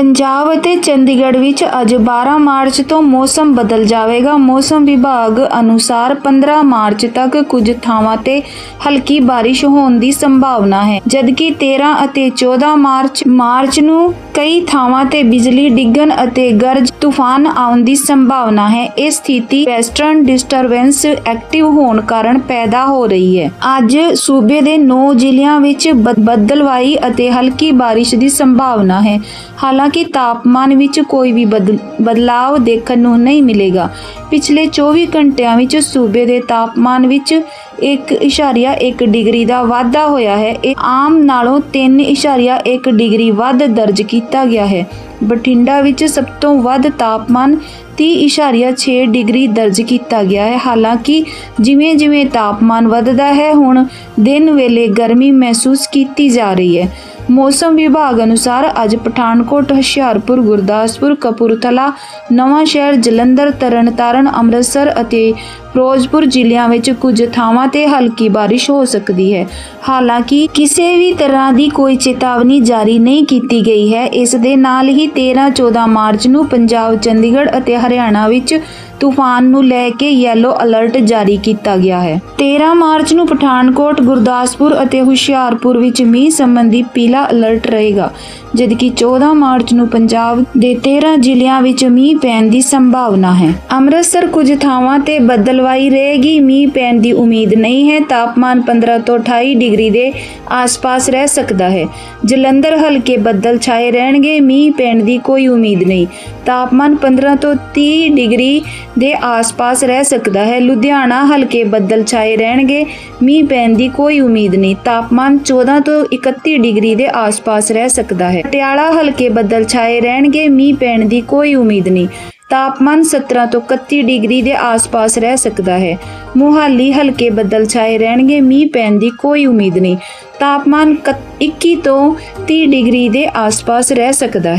ਪੰਜਾਬ ਅਤੇ ਚੰਡੀਗੜ੍ਹ ਵਿੱਚ ਅੱਜ 12 ਮਾਰਚ ਤੋਂ ਮੌਸਮ ਬਦਲ ਜਾਵੇਗਾ। ਮੌਸਮ ਵਿਭਾਗ ਅਨੁਸਾਰ 15 ਮਾਰਚ ਤੱਕ ਕੁਝ ਥਾਵਾਂ ਤੇ ਹਲਕੀ ਬਾਰਿਸ਼ ਹੋਣ ਦੀ ਸੰਭਾਵਨਾ ਹੈ, ਜਦਕਿ 13 ਅਤੇ 14 ਮਾਰਚ ਮਾਰਚ ਨੂੰ ਕਈ ਥਾਵਾਂ ਤੇ ਬਿਜਲੀ ਡਿੱਗਣ ਅਤੇ ਗਰਜ ਤੂਫਾਨ ਆਉਣ ਦੀ ਸੰਭਾਵਨਾ ਹੈ। ਇਹ ਸਥਿਤੀ ਵੈਸਟਰਨ ਡਿਸਟਰਬੈਂਸ ਐਕਟਿਵ ਹੋਣ ਕਾਰਨ ਪੈਦਾ ਹੋ ਰਹੀ ਹੈ। ਅੱਜ ਸੂਬੇ ਦੇ 9 ਜ਼ਿਲ੍ਹਿਆਂ ਵਿੱਚ ਬ- ਬੱਦਲਵਾਈ ਅਤੇ ਹਲਕੀ ਬਾਰਿਸ਼ ਦੀ ਸੰਭਾਵਨਾ ਹੈ। ਹਾਲਾਂਕਿ ਕਿ ਤਾਪਮਾਨ ਵਿੱਚ ਕੋਈ ਵੀ ਬਦਲ- ਬਦਲਾਵ ਦੇਖਣ ਨੂੰ ਨਹੀਂ ਮਿਲੇਗਾ। ਪਿਛਲੇ 24 ਘੰਟਿਆਂ ਵਿੱਚ ਸੂਬੇ ਦੇ ਤਾਪਮਾਨ ਵਿੱਚ 1.1 ਡਿਗਰੀ ਦਾ ਵਾਧਾ ਹੋਇਆ ਹੈ। ਇਹ ਆਮ ਨਾਲੋਂ 3.1 ਡਿਗਰੀ ਵੱਧ ਦਰਜ ਕੀਤਾ ਗਿਆ ਹੈ। ਬਠਿੰਡਾ ਵਿੱਚ ਸਭ ਤੋਂ ਵੱਧ ਤਾਪਮਾਨ 30.6 ਡਿਗਰੀ ਦਰਜ ਕੀਤਾ ਗਿਆ ਹੈ। ਹਾਲਾਂਕਿ ਜਿਵੇਂ-ਜਿਵੇਂ ਤਾਪਮਾਨ ਵੱਧਦਾ ਹੈ, ਹੁਣ ਦਿਨ ਵੇਲੇ ਗਰਮੀ ਮਹਿਸੂਸ ਕੀਤੀ ਜਾ ਰਹੀ ਹੈ। ਮੌਸਮ ਵਿਭਾਗ ਅਨੁਸਾਰ ਅੱਜ ਪਠਾਨਕੋਟ, ਹੁਸ਼ਿਆਰਪੁਰ, ਗੁਰਦਾਸਪੁਰ, ਕਪੂਰਥਲਾ, ਨਵਾਂ ਸ਼ਹਿਰ, ਜਲੰਧਰ, ਤਰਨਤਾਰਨ, ਅੰਮ੍ਰਿਤਸਰ ਅਤੇ ਫਿਰੋਜ਼ਪੁਰ ਜ਼ਿਲ੍ਹਿਆਂ ਵਿੱਚ ਕੁਝ ਥਾਵਾਂ ਤੇ ਹਲਕੀ ਬਾਰਿਸ਼ ਹੋ ਸਕਦੀ ਹੈ। ਹਾਲਾਂਕਿ ਕਿਸੇ ਵੀ ਤਰ੍ਹਾਂ ਦੀ ਕੋਈ ਚੇਤਾਵਨੀ ਜਾਰੀ ਨਹੀਂ ਕੀਤੀ ਗਈ ਹੈ। ਇਸ ਦੇ ਨਾਲ ਹੀ 13-14 ਮਾਰਚ ਨੂੰ ਪੰਜਾਬ, ਚੰਡੀਗੜ੍ਹ ਅਤੇ ਹਰਿਆਣਾ ਵਿੱਚ ਤੂਫਾਨ ਨੂੰ ਲੈ ਕੇ ਯੈਲੋ ਅਲਰਟ ਜਾਰੀ ਕੀਤਾ ਗਿਆ ਹੈ। 13 ਮਾਰਚ ਨੂੰ ਪਠਾਨਕੋਟ, ਗੁਰਦਾਸਪੁਰ ਅਤੇ ਹੁਸ਼ਿਆਰਪੁਰ ਵਿੱਚ ਮੀਂਹ ਸੰਬੰਧੀ ਪੀਲਾ ਅਲਰਟ ਰਹੇਗਾ। ਜਦਕਿ 14 ਮਾਰਚ ਨੂੰ ਪੰਜਾਬ ਦੇ 13 ਜ਼ਿਲ੍ਹਿਆਂ ਵਿੱਚ ਮੀਂਹ ਪੈਣ ਦੀ ਸੰਭਾਵਨਾ ਹੈ। ਅੰਮ੍ਰਿਤਸਰ ਕੁਝ ਥਾਵਾਂ ਤੇ ਬੱਦਲਵਾਈ ਰਹੇਗੀ। ਮੀਂਹ ਪੈਣ ਦੀ ਉਮੀਦ ਨਹੀਂ ਹੈ। ਤਾਪਮਾਨ 15 ਤੋਂ 28 ਡਿਗਰੀ ਦੇ ਆਸ-ਪਾਸ ਰਹਿ ਸਕਦਾ ਹੈ। ਜਲੰਧਰ ਹਲਕੇ ਬੱਦਲ ਛਾਏ ਰਹਿਣਗੇ। ਮੀਂਹ ਪੈਣ ਦੀ ਕੋਈ ਉਮੀਦ ਨਹੀਂ। ਤਾਪਮਾਨ 15 ਤੋਂ 30 ਡਿਗਰੀ ਦੇ ਆਸ-ਪਾਸ ਰਹਿ ਸਕਦਾ ਹੈ। ਲੁਧਿਆਣਾ ਹਲਕੇ ਬੱਦਲ ਛਾਏ ਰਹਿਣਗੇ। ਮੀਂਹ ਪੈਣ ਦੀ ਕੋਈ ਉਮੀਦ ਨਹੀਂ। ਤਾਪਮਾਨ 14 ਤੋਂ 31 ਡਿਗਰੀ ਦੇ ਆਸ-ਪਾਸ ਰਹਿ ਸਕਦਾ ਹੈ। ਪਟਿਆਲਾ ਹਲਕੇ ਬੱਦਲ ਛਾਏ ਰਹਿਣਗੇ, ਮੀਂਹ ਪੈਣ ਦੀ ਕੋਈ ਉਮੀਦ ਨਹੀਂ। ਤਾਪਮਾਨ 17 ਤੋਂ 31 ਡਿਗਰੀ ਦੇ ਆਸ-ਪਾਸ ਰਹਿ ਸਕਦਾ ਹੈ। ਮੋਹਾਲੀ ਹਲਕੇ ਬੱਦਲ ਛਾਏ ਰਹਿਣਗੇ, ਮੀਂਹ ਪੈਣ ਦੀ ਕੋਈ ਉਮੀਦ ਨਹੀਂ। ਤਾਪਮਾਨ 21 ਤੋਂ 30 ਡਿਗਰੀ ਦੇ ਆਸ-ਪਾਸ ਰਹਿ ਸਕਦਾ ਹੈ।